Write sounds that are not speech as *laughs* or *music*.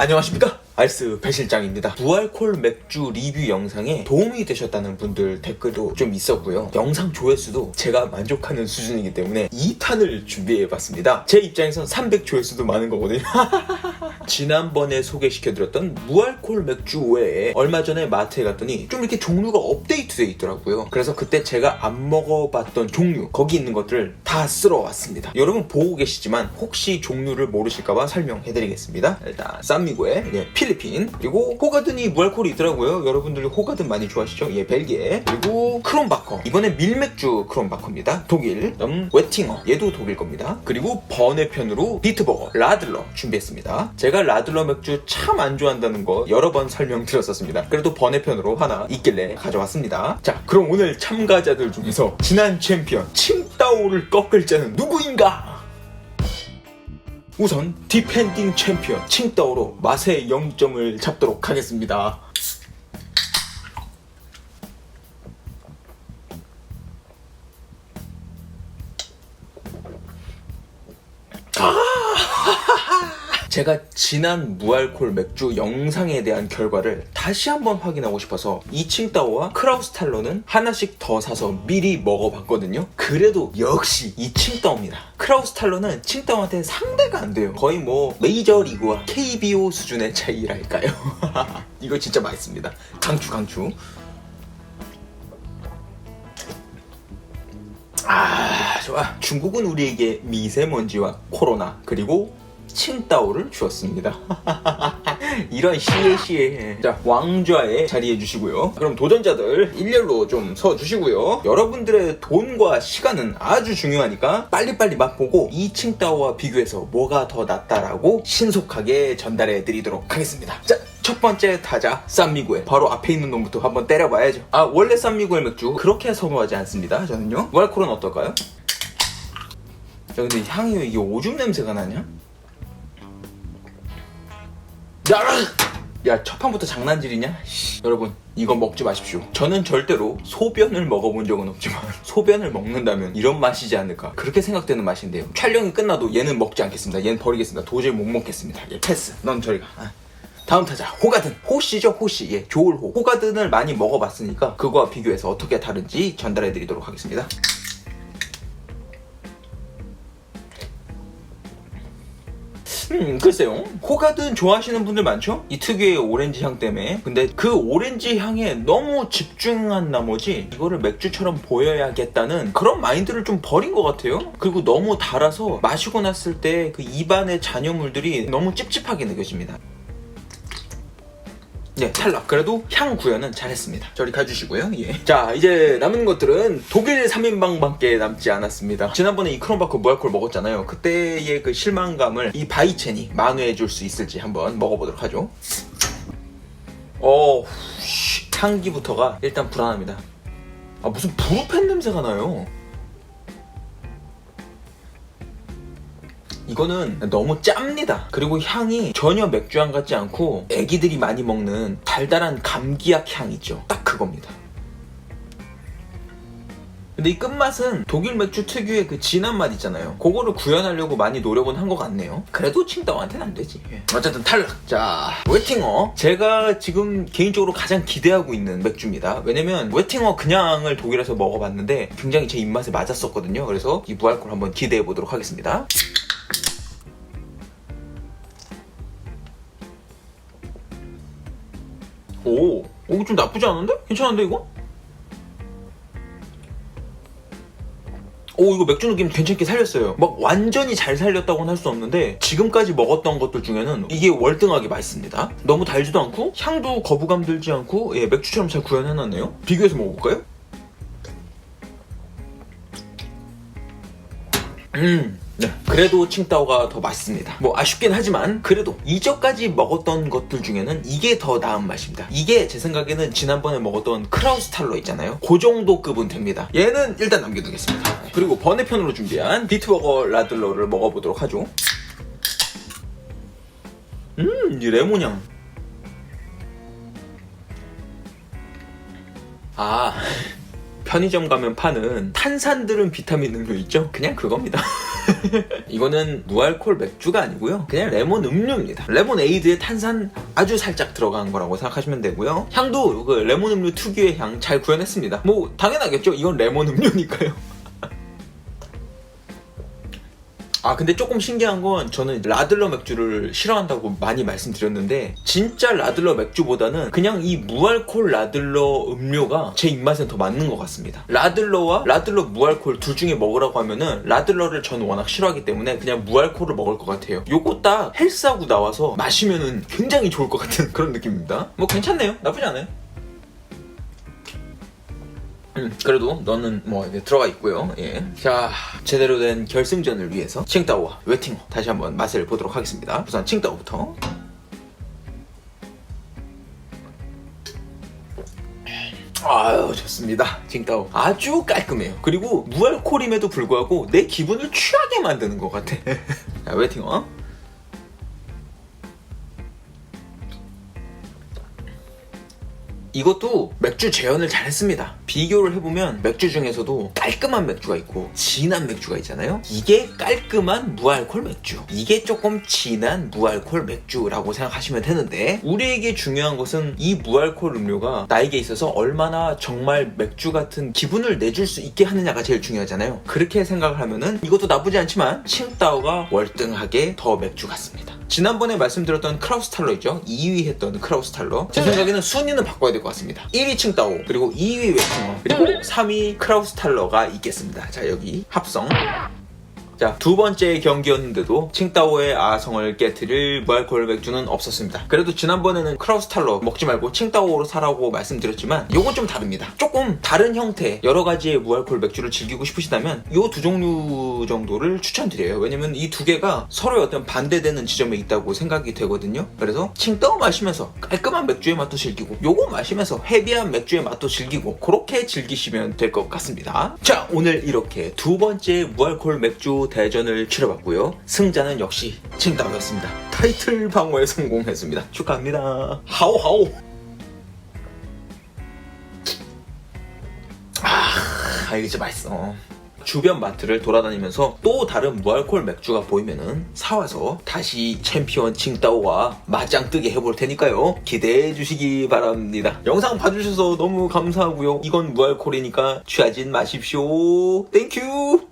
안녕하십니까? 알스 배 실장입니다. 무알콜 맥주 리뷰 영상에 도움이 되셨다는 분들 댓글도 좀 있었고요. 영상 조회수도 제가 만족하는 수준이기 때문에 2탄을 준비해봤습니다. 제 입장에선 300 조회수도 많은 거거든요 *laughs* 지난번에 소개시켜드렸던 무알콜 맥주 외에 얼마 전에 마트에 갔더니 좀 이렇게 종류가 업데이트돼 있더라고요. 그래서 그때 제가 안 먹어봤던 종류 거기 있는 것들을 다 쓸어 왔습니다. 여러분 보고 계시지만 혹시 종류를 모르실까봐 설명해드리겠습니다. 일단 쌈미고에 예, 필리핀 그리고 호가든이 무알콜이 있더라고요. 여러분들이 호가든 많이 좋아하시죠? 예 벨기에 그리고 크롬바커. 이번에 밀맥주 크롬바커입니다. 독일 그다음 웨팅어. 얘도 독일 겁니다. 그리고 번외편으로 비트버거 라들러 준비했습니다. 제가 라들러 맥주 참 안 좋아한다는 거 여러 번 설명드렸었습니다. 그래도 번외편으로 하나 있길래 가져왔습니다. 자 그럼 오늘 참가자들 중에서 지난 챔피언 칭따오를 꺾을 자는 누구인가? 우선 디펜딩 챔피언 칭따오로 맛의 0점을 잡도록 하겠습니다 제가 지난 무알콜 맥주 영상에 대한 결과를 다시 한번 확인하고 싶어서 이 칭따오와 크라우스 탈로는 하나씩 더 사서 미리 먹어봤거든요. 그래도 역시 이 칭따오입니다. 크라우스 탈로는 칭따오한테 상대가 안 돼요. 거의 뭐 메이저리그와 KBO 수준의 차이랄까요? *laughs* 이거 진짜 맛있습니다. 강추 강추. 아 좋아 중국은 우리에게 미세먼지와 코로나 그리고 칭따오를 주었습니다. *laughs* 이런 시에 시에. 자 왕좌에 자리해 주시고요. 그럼 도전자들 일렬로 좀 서 주시고요. 여러분들의 돈과 시간은 아주 중요하니까 빨리빨리 맛보고 이 칭따오와 비교해서 뭐가 더 낫다라고 신속하게 전달해 드리도록 하겠습니다. 자 첫 번째 타자 쌈미구엘 바로 앞에 있는 놈부터 한번 때려봐야죠. 아 원래 쌈미구엘 맥주 그렇게 선호하지 않습니다 저는요. 무알콜은 어떨까요? 야 근데 향이 왜 이게 오줌 냄새가 나냐? 야, 야, 첫 판부터 장난질이냐? 씨, 여러분, 이거 먹지 마십시오. 저는 절대로 소변을 먹어본 적은 없지만 *laughs* 소변을 먹는다면 이런 맛이지 않을까 그렇게 생각되는 맛인데요. 촬영이 끝나도 얘는 먹지 않겠습니다. 얘는 버리겠습니다. 도저히 못 먹겠습니다. 얘 패스. 넌 저리 가. 아. 다음 타자 호가든 호씨죠 호씨 예 조울호 호가든을 많이 먹어봤으니까 그거와 비교해서 어떻게 다른지 전달해드리도록 하겠습니다 음, 글쎄요. 호가든 좋아하시는 분들 많죠? 이 특유의 오렌지 향 때문에. 근데 그 오렌지 향에 너무 집중한 나머지 이거를 맥주처럼 보여야겠다는 그런 마인드를 좀 버린 것 같아요. 그리고 너무 달아서 마시고 났을 때 그 입안의 잔여물들이 너무 찝찝하게 느껴집니다. 네, 탈락. 그래도 향 구현은 잘했습니다. 저리 가주시고요. 예. 자, 이제 남은 것들은 독일 3인방밖에 남지 않았습니다. 지난번에 이 크롬바크 무알콜 먹었잖아요. 그때의 그 실망감을 이 바이첸이 만회해줄 수 있을지 한번 먹어보도록 하죠. 어, 씨, 향기부터가 일단 불안합니다. 아, 무슨 브루펜 냄새가 나요. 이거는 너무 짭니다. 그리고 향이 전혀 맥주향 같지 않고 애기들이 많이 먹는 달달한 감기약 향 있죠. 딱 그겁니다. 근데 이 끝맛은 독일 맥주 특유의 그 진한 맛 있잖아요. 그거를 구현하려고 많이 노력은 한 것 같네요. 그래도 칭따오한테는 안 되지. 예. 어쨌든 탈락. 자, 웨팅어. 제가 지금 개인적으로 가장 기대하고 있는 맥주입니다. 왜냐면 웨팅어 그냥을 독일에서 먹어봤는데 굉장히 제 입맛에 맞았었거든요. 그래서 이 무알콜 한번 기대해 보도록 하겠습니다. 이거 좀 나쁘지 않은데? 괜찮은데, 이거? 오, 이거 맥주 느낌 괜찮게 살렸어요. 막 완전히 잘 살렸다고는 할 수 없는데, 지금까지 먹었던 것들 중에는 이게 월등하게 맛있습니다. 너무 달지도 않고, 향도 거부감 들지 않고, 예, 맥주처럼 잘 구현해놨네요. 비교해서 먹어볼까요? 음, 네. 그래도 칭따오가 더 맛있습니다. 뭐 아쉽긴 하지만 그래도 이전까지 먹었던 것들 중에는 이게 더 나은 맛입니다. 이게 제 생각에는 지난번에 먹었던 크라우스탈로 있잖아요. 그 정도 급은 됩니다. 얘는 일단 남겨두겠습니다. 그리고 번외편으로 준비한 비트버거 라들러를 먹어보도록 하죠. 음, 이 레몬향. 아. *laughs* 편의점 가면 파는 탄산들은 비타민 음료 있죠? 그냥 그겁니다. *laughs* *laughs* 이거는 무알콜 맥주가 아니고요. 그냥 레몬 음료입니다. 레몬에이드에 탄산 아주 살짝 들어간 거라고 생각하시면 되고요. 향도 그 레몬 음료 특유의 향 잘 구현했습니다. 뭐 당연하겠죠. 이건 레몬 음료니까요. 아 근데 조금 신기한 건 저는 라들러 맥주를 싫어한다고 많이 말씀드렸는데 진짜 라들러 맥주보다는 그냥 이 무알콜 라들러 음료가 제 입맛엔 더 맞는 것 같습니다. 라들러와 라들러 무알콜 둘 중에 먹으라고 하면은 라들러를 저는 워낙 싫어하기 때문에 그냥 무알콜을 먹을 것 같아요. 요거 딱 헬스하고 나와서 마시면은 굉장히 좋을 것 같은 *laughs* 그런 느낌입니다. 뭐 괜찮네요. 나쁘지 않아요 음, 그래도 너는 뭐 이제 들어가 있고요. 예. 자, 제대로 된 결승전을 위해서 칭따오와 웨팅어 다시 한번 맛을 보도록 하겠습니다. 우선 칭따오부터. 아유 좋습니다 칭따오 아주 깔끔해요 그리고 무알콜임에도 불구하고 내 기분을 취하게 만드는 것 같아 *laughs* 자 웨팅어 이것도 맥주 재현을 잘 했습니다. 비교를 해보면 맥주 중에서도 깔끔한 맥주가 있고 진한 맥주가 있잖아요. 이게 깔끔한 무알콜 맥주. 이게 조금 진한 무알콜 맥주라고 생각하시면 되는데 우리에게 중요한 것은 이 무알콜 음료가 나에게 있어서 얼마나 정말 맥주 같은 기분을 내줄 수 있게 하느냐가 제일 중요하잖아요. 그렇게 생각을 하면은 이것도 나쁘지 않지만 칭따오가 월등하게 더 맥주 같습니다. 지난번에 말씀드렸던 크라우스탈러 있죠? 2위 했던 크라우스탈러. 제 생각에는 순위는 바꿔야 될 것 같습니다. 1위 칭따오, 그리고 2위 웨팅어, 그리고 3위 크라우스탈러가 있겠습니다. 자, 여기 합성. 자, 두 번째 경기였는데도 칭따오의 아성을 깨트릴 무알콜 맥주는 없었습니다. 그래도 지난번에는 크라우스탈러 먹지 말고 칭따오로 사라고 말씀드렸지만 요건 좀 다릅니다. 조금 다른 형태 여러 가지의 무알콜 맥주를 즐기고 싶으시다면 요 두 종류 정도를 추천드려요. 왜냐면 이 두 개가 서로의 어떤 반대되는 지점에 있다고 생각이 되거든요. 그래서 칭따오 마시면서 깔끔한 맥주의 맛도 즐기고 요거 마시면서 헤비한 맥주의 맛도 즐기고 그렇게 즐기시면 될 것 같습니다. 자, 오늘 이렇게 두 번째 무알콜 맥주 대전을 치러봤고요. 승자는 역시 칭따오였습니다. 타이틀 방어에 성공했습니다. 축하합니다. 하오하오. 아, 이게 진짜 맛있어. 주변 마트를 돌아다니면서 또 다른 무알콜 맥주가 보이면은 사와서 다시 챔피언 칭따오와 맞짱 뜨게 해볼 테니까요. 기대해 주시기 바랍니다. 영상 봐주셔서 너무 감사하고요. 이건 무알콜이니까 취하진 마십시오. 땡큐!